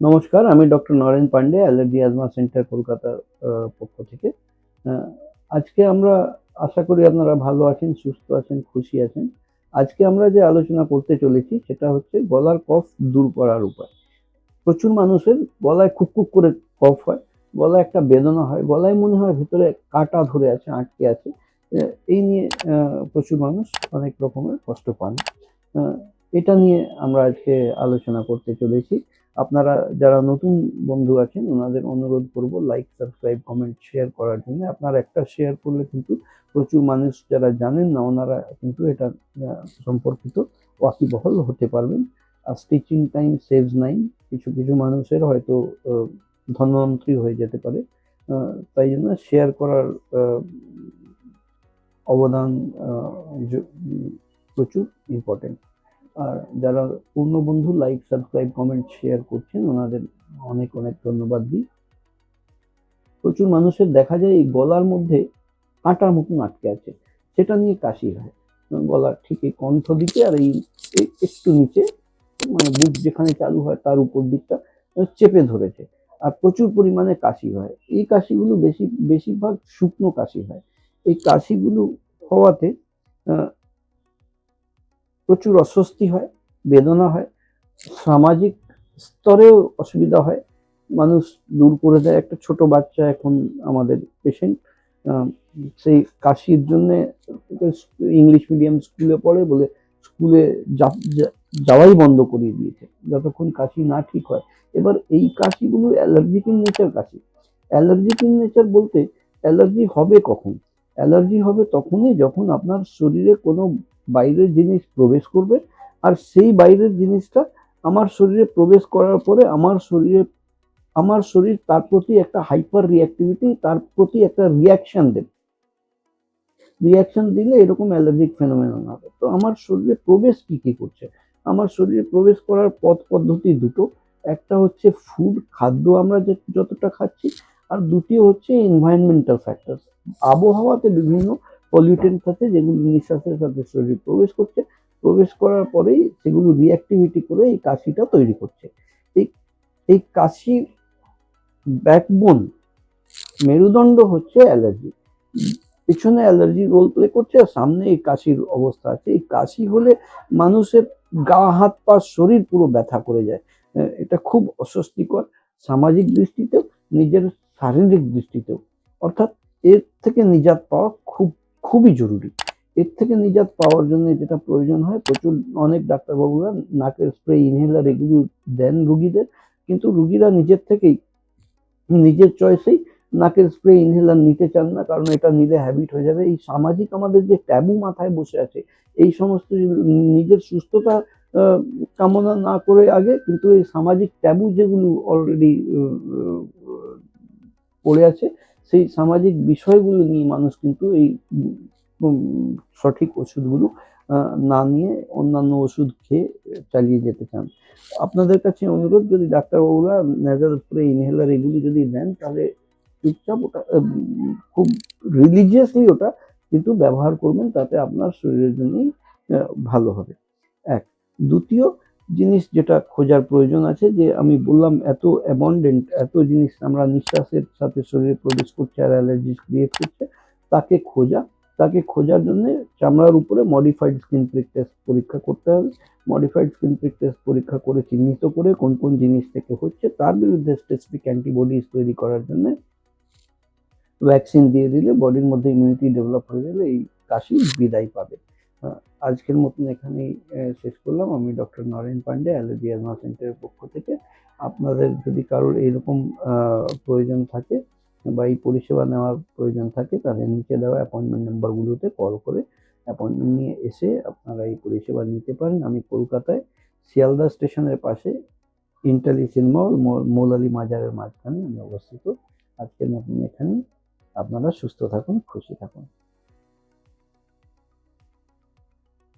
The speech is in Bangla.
নমস্কার, আমি doctor Naren Pande, allergy asthma centre কলকাতার পক্ষ থেকে। আজকে আমরা আশা করি আপনারা ভালো আছেন, সুস্থ আছেন, খুশি আছেন। আজকে আমরা যে আলোচনা করতে চলেছি, সেটা হচ্ছে গলার কফ দূর করার উপায়। প্রচুর মানুষের গলায় খুকখুক করে কফ হয়, গলায় একটা বেদনা হয়, গলায় মনে হয় ভিতরে কাটা ধরে আছে, আটকে আছে। এই নিয়ে প্রচুর মানুষ অনেক রকমের কষ্ট পান। এটা নিয়ে আমরা আজকে আলোচনা করতে চলেছি। আপনারা যারা নতুন বন্ধু আছেন ওনাদের অনুরোধ করব লাইক সাবস্ক্রাইব কমেন্ট শেয়ার করার জন্য। আপনারা একটা শেয়ার করলে কিন্তু প্রচুর মানুষ যারা জানেন না ওনারা কিন্তু এটা সম্পর্কিত ওয়াকিবহল হতে পারবেন। আর স্টিচিং টাইম সেভস নাইন কিছু কিছু মানুষের হয়তো আহ, ধনমন্ত্রী হয়ে যেতে পারে। তাই জন্য শেয়ার করার অবদান প্রচুর ইম্পর্টেন্ট আর যারা পূর্ণ বন্ধু লাইক সাবস্ক্রাইব কমেন্ট শেয়ার করছেন, ওনাদের অনেক অনেক ধন্যবাদ দিই। প্রচুর মানুষের দেখা যায় এই গলার মধ্যে কাঁটার মতন আটকে আছে। সেটা নিয়ে কাশি হয়। গলার ঠিক এই কণ্ঠ দিকে আর এই একটু নিচে মানে বুক যেখানে চালু হয় তার উপর দিকটা চেপে ধরেছে। আর প্রচুর পরিমাণে কাশি হয়। এই কাশিগুলো বেশি, বেশিরভাগ শুকনো কাশি হয়। এই কাশিগুলো হওয়াতে প্রচুর অস্বস্তি হয়, বেদনা হয়, সামাজিক স্তরেও অসুবিধা হয়। মানুষ দূর করে দেয়, একটা ছোট বাচ্চা এখন আমাদের পেশেন্ট সেই কাশির জন্যে ইংলিশ মিডিয়াম স্কুলে পড়ে বলে স্কুলে যাওয়াই বন্ধ করিয়ে দিয়েছে। যতক্ষণ কাশি না ঠিক হয়। এবার এই কাশিগুলো অ্যালার্জিক ইন নেচার কাশি। অ্যালার্জিক ইন নেচার বলতে অ্যালার্জি হবে কখন? অ্যালার্জি হবে তখনই যখন আপনার শরীরে কোনো বাইরের জিনিস প্রবেশ করবে আর সেই বাইরের জিনিসটা আমার শরীরে প্রবেশ করার পরে আমার শরীরে, আমার শরীর তার প্রতি একটা হাইপার রিয়াক্টিভিটি তার প্রতি একটা রিয়াকশন দেবে। রিয়াকশন দিলে এরকম অ্যালার্জিক ফেনোমেনন হবে। তো আমার শরীরে প্রবেশ কি কি করছে? আমার শরীরে প্রবেশ করার পথ পদ্ধতি দুটো। একটা হচ্ছে ফুড খাদ্য আমরা যে যতটা খাচ্ছি। আর দ্বিতীয় হচ্ছে এনভায়রনমেন্টাল ফ্যাক্টর আবহাওয়াতে বিভিন্ন পলিউটেন্টস আছে যেগুলো নিঃশ্বাসের সাথে শরীরে প্রবেশ করছে, প্রবেশ করার পরেই সেগুলো রিঅ্যাক্টিভিটি করে এই কাশিটা তৈরি করছে। এই এই কাশি ব্যাকবোন মেরুদণ্ড হচ্ছে অ্যালার্জি পিছনে অ্যালার্জি রোল প্লে করছে আর সামনে এই কাশির অবস্থা আছে। এই কাশি হলে মানুষের গা, হাত, পা, শরীর পুরো ব্যথা করে যায়। এটা খুব অস্বস্তিকর সামাজিক দৃষ্টিতেও, নিজের শারীরিক দৃষ্টিতেও। অর্থাৎ এর থেকে নিজাত পাওয়া খুব খুবই জরুরি। এর থেকে নিজাত পাওয়ার জন্য যেটা প্রয়োজন হয়, প্রচুর অনেক ডাক্তারবাবুরা নাকের স্প্রে ইনহেলার এগুলো দেন রুগীদের। কিন্তু রুগীরা নিজের থেকেই, নিজের চয়েসেই নাকের স্প্রে ইনহেলার নিতে চান না, কারণ এটা নিলে হ্যাবিট হয়ে যাবে। এই সামাজিক আমাদের যে ট্যাবু মাথায় বসে আছে, এই সমস্ত নিজের সুস্থতা কামনা না করে আগে, কিন্তু এই সামাজিক ট্যাবু যেগুলো অলরেডি পড়ে আছে সেই সামাজিক বিষয়গুলো নিয়ে মানুষ কিন্তু এই সঠিক ওষুধগুলো না নিয়ে অন্যান্য ওষুধ খেয়ে চালিয়ে যেতে চান। আপনাদের কাছে অনুরোধ যদি ডাক্তারবাবুরা নেজার স্প্রে ইনহেলার এগুলি যদি দেন, তাহলে চুপচাপ ওটা খুব রিলিজিয়াসলি ওটা কিন্তু ব্যবহার করবেন, তাতে আপনার শরীরের জন্যই ভালো হবে। এক। দ্বিতীয় জিনিস যেটা খোঁজার প্রয়োজন আছে যে আমি বললাম এত অ্যাবন্ডেন্ট এত জিনিস আমরা নিঃশ্বাসের সাথে শরীরে প্রবেশ করছে আর অ্যালার্জি ক্রিয়েট করছে, তাকে খোঁজা, তাকে খোঁজার জন্য চামড়ার উপরে মডিফাইড স্কিন প্রিক টেস্ট পরীক্ষা করতে হবে। মডিফাইড স্কিন প্রিক টেস্ট পরীক্ষা করে চিহ্নিত করে কোন কোন জিনিস থেকে হচ্ছে তার বিরুদ্ধে স্পেসিফিক অ্যান্টিবডিজ তৈরি করার জন্য ভ্যাকসিন দিয়ে দিলে বডির মধ্যে ইমিউনিটি ডেভেলপ হয়ে গেলে এই কাশি বিদায় পাবে। আজকের মতন এখানেই শেষ করলাম। আমি doctor Naren Pande allergy asthma সেন্টারের পক্ষ থেকে। আপনাদের যদি কারোর এইরকম প্রয়োজন থাকে বা এই পরিষেবা নেওয়ার প্রয়োজন থাকে, তাহলে নিচে দেওয়া অ্যাপয়েন্টমেন্ট নাম্বারগুলোতে কল করে অ্যাপয়েন্টমেন্ট নিয়ে এসে আপনারা এই পরিষেবা নিতে পারেন। আমি কলকাতায় শিয়ালদা স্টেশনের পাশে ইন্টালি সিনেমা মৌলালি মাজারের মাঝখানে আমি অবস্থিত। আজকের মতন এখানেই। আপনারা সুস্থ থাকুন, খুশি থাকুন।